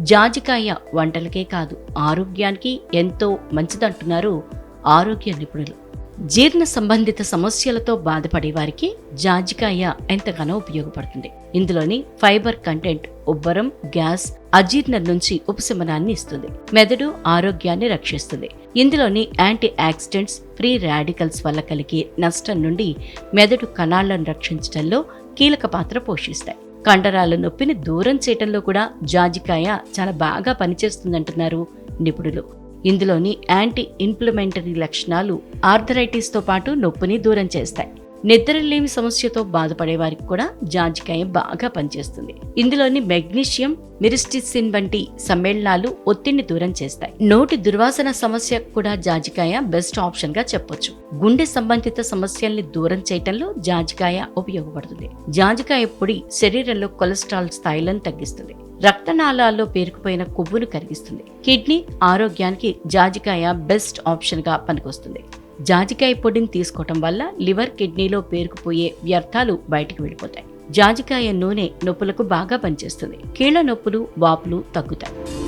జాజికాయ వంటలకే కాదు ఆరోగ్యానికి ఎంతో మంచిదంటున్నారు ఆరోగ్య నిపుణులు. జీర్ణ సంబంధిత సమస్యలతో బాధపడే వారికి జాజికాయ ఎంతగానో ఉపయోగపడుతుంది. ఇందులోని ఫైబర్ కంటెంట్ ఉబ్బరం గ్యాస్ అజీర్ణం నుంచి ఉపశమనాన్ని ఇస్తుంది. మెదడు ఆరోగ్యాన్ని రక్షిస్తుంది. ఇందులోని యాంటీ ఆక్సిడెంట్స్ ఫ్రీ రాడికల్స్ వల్ల కలిగే నష్టం నుండి మెదడు కణాలను రక్షించడంలో కీలక పాత్ర పోషిస్తాయి. కండరాల నొప్పిని దూరం చేయటంలో కూడా జాజికాయ చాలా బాగా పనిచేస్తుందంటున్నారు నిపుణులు. ఇందులోని యాంటీ ఇంప్లిమెంటరీ లక్షణాలు ఆర్థరైటిస్తో పాటు నొప్పిని దూరం చేస్తాయి. నిద్రలేమి సమస్యతో బాధపడే వారికి కూడా జాజికాయ బాగా పనిచేస్తుంది. ఇందులోని మెగ్నీషియం మిరిస్టిసిన్ వంటి సమ్మేళనాలు ఒత్తిడిని దూరం చేస్తాయి. నోటి దుర్వాసన సమస్య కూడా జాజికాయ బెస్ట్ ఆప్షన్గా చెప్పొచ్చు. గుండె సంబంధిత సమస్యల్ని దూరం చేయటంలో జాజికాయ ఉపయోగపడుతుంది. జాజికాయ పొడి శరీరంలో కొలెస్ట్రాల్ స్థాయిలను తగ్గిస్తుంది. రక్తనాళాల్లో పేరుకుపోయిన కొవ్వును కరిగిస్తుంది. కిడ్నీ ఆరోగ్యానికి జాజికాయ బెస్ట్ ఆప్షన్గా పనికొస్తుంది. జాజికాయ పొడిని తీసుకోవటం వల్ల లివర్ కిడ్నీలో పేరుకుపోయే వ్యర్థాలు బయటికి వెళ్ళిపోతాయి. జాజికాయ నూనె నొప్పులకు బాగా పనిచేస్తుంది. కీళ్ళ నొప్పులు వాపులు తగ్గుతాయి.